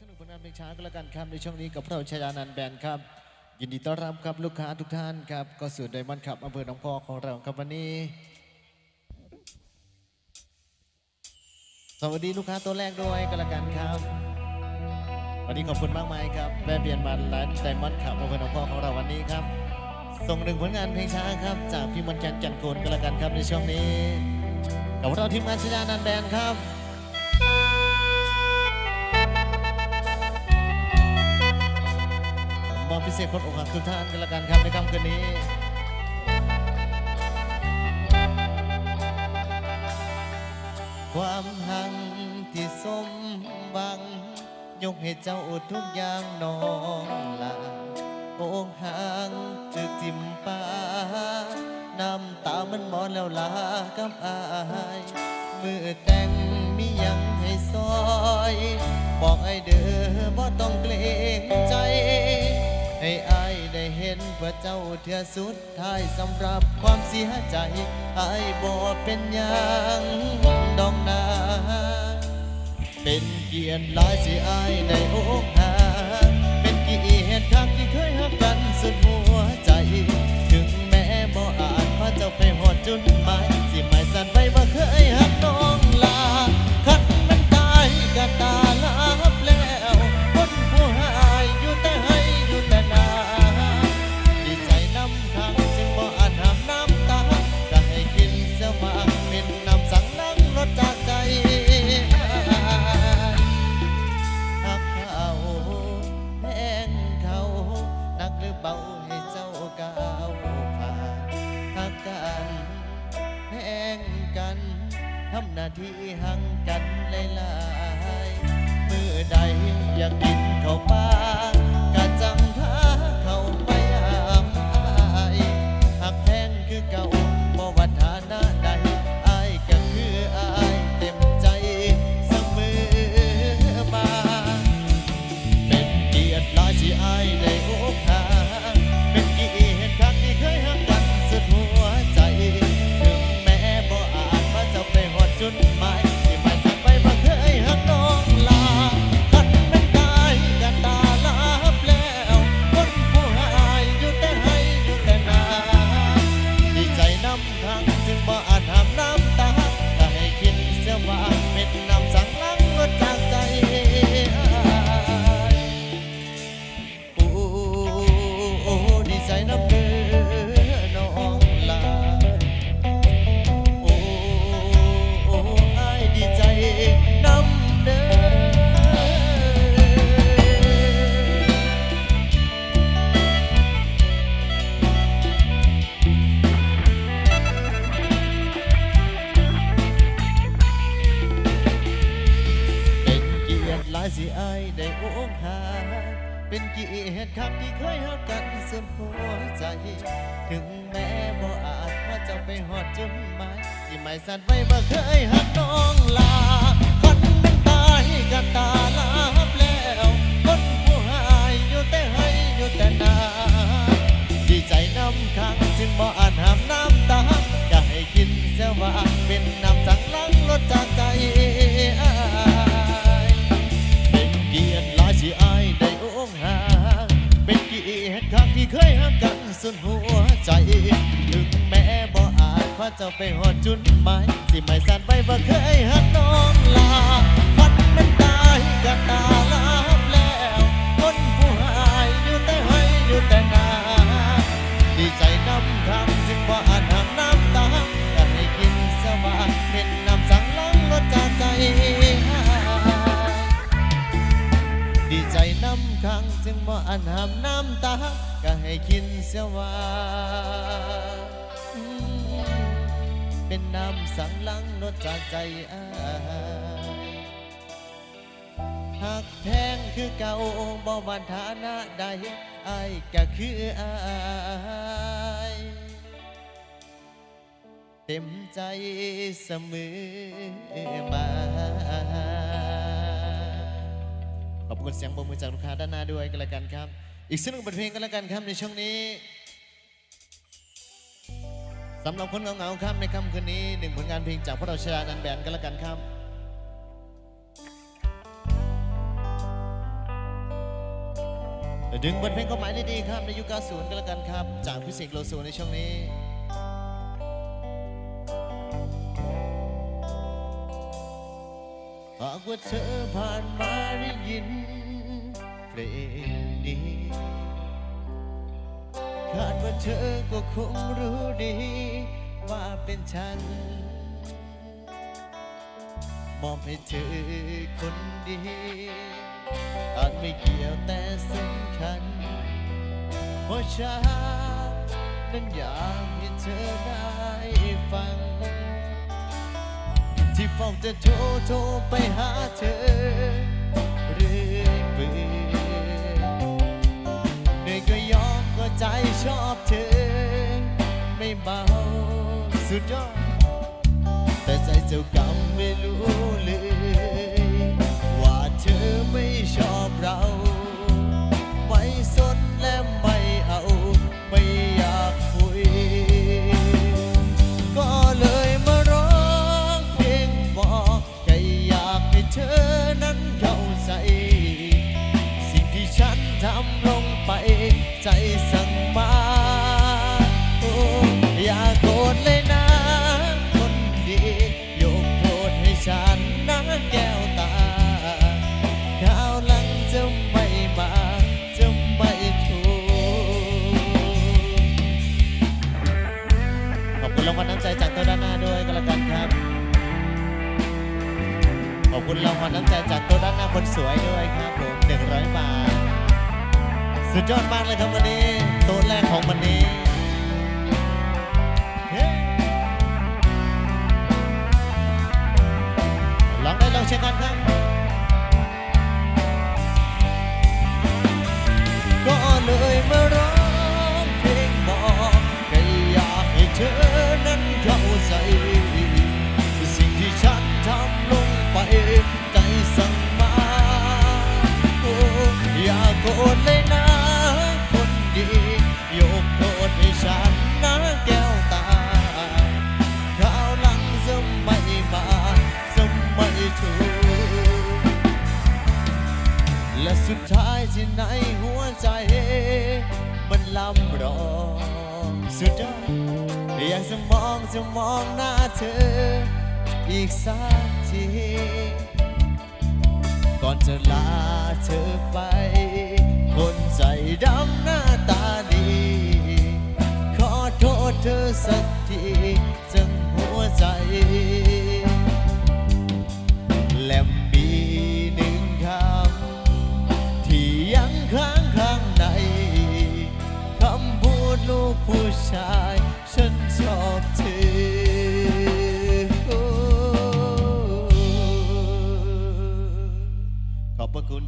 สนุกผลงานเพลงช้าก็แล้วกันครับในช่วงนี้กับพวกเราชายานันท์แบนครับ ยินดีต้อนรับครับลูกค้าทุกท่านครับ ก็สู่ไดมอนด์ขับอำเภอหนองพอของเราครับวันนี้ สวัสดีลูกค้าตัวแรกด้วยก็แล้วกันครับ วันนี้ขอบคุณมากมายครับแวะเวียนมาร้านไดมอนด์ขับอำเภอหนองพอของเราวันนี้ครับ ส่งหนึ่งผลงานเพลงช้าครับ จากพี่มนต์แคนแก่นโกนก็แล้วกันครับในช่วงนี้กับพวกเราทีมงานชายานันท์แบนครับ อบพิเศษคนอกหักทุกท่านกันละกันครับในค่ำคืนนี้ความหังที่สมหวัง ยกให้เจ้าอดทุกอย่างน้องลาอกหังถึกทิมป่าน้ำตามันมอนแล้วลากับอายมือแต่งมียังให้ซอย บอกไอ้เด้อบ่ต้องเกรง เห็นว่าเจ้าเถื่อสุดท้ายสำหรับความเสียใจอายบ่เป็นยังดองนา เป็นเกียรติหลายสิอายได้อกหัก ที่หังกันหลายๆมือใดอยากกินเข้าวป เป็นกียรติครั้งที่เคยหักกันสุดหัวใจ ถึงแม้บ่อาจพาจ้าไปหอดจุดหมายที่ไม่สั่นไว้บ่เคยหักน้องลาคนเป็นตายกันตาลับแล้วคนผู้หายอยู่แต่ให้อยู่แต่นาดีใจน้ำค้างจึงบ่อาจห้ามน้ำ เจ้าไปหอดจุดหมายสิไม่สั่นไปบ่าเคยหักน้องลาคันเป็นตายก็ตาลับแล้ว คนผู้หายอยู่แต่ให้อยู่แต่นาดีใจน้ำคำจึงว่าอาจห้ามน้ำตาก็ให้กินสว่างเป็นน้ำสังลังลดจากใจดีใจน้ำค้างจึงบ่อาจห้ามน้ำตาก็ให้กินเสียว่า เป็นน้ำสังลังลดจากใจอายหากแพงคือเก่าบ่ว่าฐานะใดอายก็คืออายเต็มใจเสมอมา ขอบคุณเสียงปรบมือจากลูกค้าด้านหน้าด้วยกันแล้วกันครับ อีกสักหนึ่งบทเพลงกันแล้วกันครับในช่วงนี้ สำหรับคนเหงาๆครับในค่ำคืนนี้หนึ่งผลงานเพลงจากพวกเราชายานันแบนกันแล้วกันครับดึงบทเพลงความหมายดีๆครับในยุค90ก็แล้วกันครับ จากพิเศษโลโซในช่วงนี้หากว่าเธอผ่านมาได้ยินเพลงนี้ คาดว่าเธอก็คงรู้ดี ว่าเป็นฉัน มอบให้เธอคนดี อาจไม่เกี่ยวแต่สำคัญเพราะฉันนั้นอยากให้เธอได้ฟัง ที่เฝ้าจะโทรโทรไปหาเธอ อบเธอ ไม่เบาสุดยอดแต่ใจเจ้ากรรมไม่รู้เลย สวยด้วยครับผม100 บาท สุดยอดมากเลยครับวันนี้ตัวแรกของวันนี้ลองได้ลองเช็คกันครับ โกรธเลยนะคนดี ยกโทษให้ฉันนะแก้วตาคราวหลังจะไม่มาจะไม่ถูกและสุดท้ายที่ในหัวใจ มันลำรองสุดยอดอยากจะมองจะมองหน้าเธอ อีกสักทีก่อนจะลาเธอไป อสักทีจังหัวใจ และมีหนึ่งคำที่ยังค้างข้างในคำพูดลูกผู้ชาย ฉันชอบเธอขอบพระคุณ